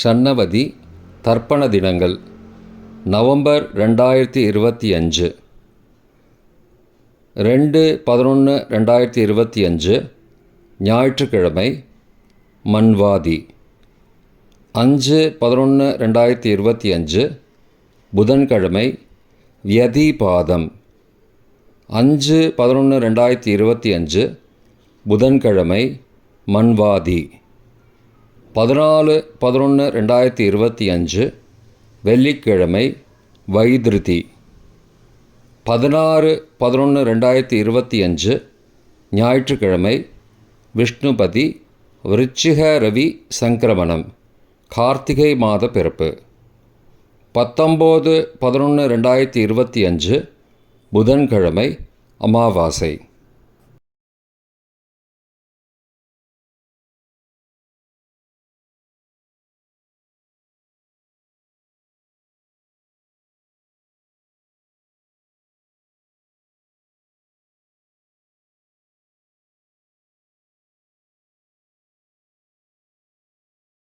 ஷண்ணவதி தர்ப்பண தினங்கள் நவம்பர் ரெண்டாயிரத்தி இருபத்தி அஞ்சு. ரெண்டு பதினொன்று ரெண்டாயிரத்தி இருபத்தி அஞ்சு ஞாயிற்றுக்கிழமை மன்வாதி. அஞ்சு பதினொன்று ரெண்டாயிரத்தி இருபத்தி அஞ்சு புதன்கிழமை வியதிபாதம். அஞ்சு பதினொன்று ரெண்டாயிரத்தி இருபத்தி அஞ்சு புதன்கிழமை மன்வாதி. பதினாலு பதினொன்று ரெண்டாயிரத்தி இருபத்தி அஞ்சு வெள்ளிக்கிழமை வைத்திருதி. பதினாறு பதினொன்று ரெண்டாயிரத்தி இருபத்தி அஞ்சு ஞாயிற்றுக்கிழமை விஷ்ணுபதி விருச்சிக ரவி சங்கிரமணம் கார்த்திகை மாத பிறப்பு. பத்தொம்போது பதினொன்று ரெண்டாயிரத்தி இருபத்தி அஞ்சு புதன்கிழமை அமாவாசை.